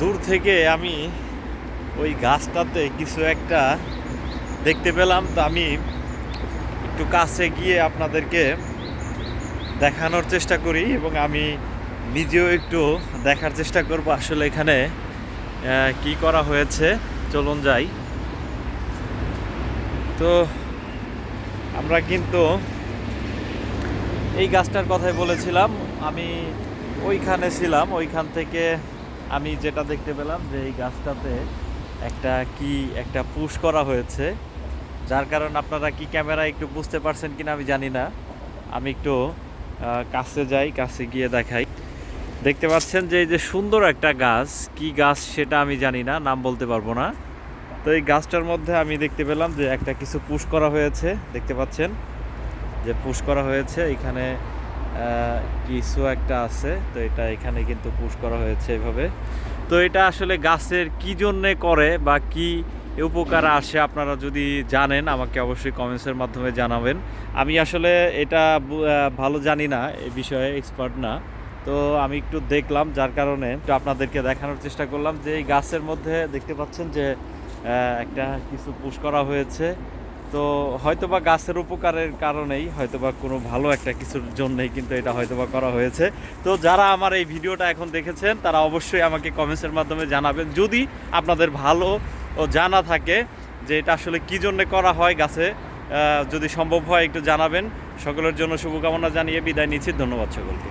দূর থেকে আমি ওই গাছটাতে কিছু একটা দেখতে পেলাম। তো আমি একটু কাছে গিয়ে আপনাদেরকে দেখানোর চেষ্টা করি এবং আমি নিজেও একটু দেখার চেষ্টা করব আসলে এখানে কি করা হয়েছে। চলুন যাই। তো আমরা কিন্তু এই গাছটার কথাই বলেছিলাম। আমি ওইখানে ছিলাম, ওইখান থেকে আমি যেটা দেখতে পেলাম যে এই গাছটাতে একটা কি একটা পুশ করা হয়েছে, যার কারণ আপনারা কি ক্যামেরা একটু বুঝতে পারছেন কিনা আমি জানি না। আমি একটু কাছে যাই, কাছে গিয়ে দেখাই। দেখতে পাচ্ছেন যে এই যে সুন্দর একটা গাছ, কি গাছ সেটা আমি জানি না, নাম বলতে পারব না। তো এই গাছটার মধ্যে আমি দেখতে পেলাম যে একটা কিছু পুশ করা হয়েছে, দেখতে পাচ্ছেন? যে পুশ করা হয়েছে, এখানে কিছু একটা আছে, তো এটা এখানে কিন্তু পুশ করা হয়েছে এভাবে। তো এটা আসলে গাছের কি জন্যে করে বা কি উপকার আসে আপনারা যদি জানেন, আমাকে অবশ্যই কমেন্টসের মাধ্যমে জানাবেন। আমি আসলে এটা ভালো জানি না এই বিষয়ে এক্সপার্ট না। তো আমি একটু দেখলাম, যার কারণে একটু আপনাদেরকে দেখানোর চেষ্টা করলাম যে এই গাছের মধ্যে দেখতে পাচ্ছেন যে একটা কিছু পুশ করা হয়েছে। তো হয়তোবা গাছের উপকারের কারণেই হয়তোবা কোনো ভালো একটা কিছুর জন্যই কিন্তু এটা হয়তোবা করা হয়েছে। তো যারা আমার এই ভিডিওটা এখন দেখেছেন, তারা অবশ্যই আমাকে কমেন্টসের মাধ্যমে জানাবেন। যদি আপনাদের ভালো ও জানা থাকে যে এটা আসলে কি জন্যে করা হয় গাছে যদি সম্ভব হয় একটু জানাবেন। সকলের জন্য শুভকামনা জানিয়ে বিদায় নিচ্ছি। ধন্যবাদ সকলকে।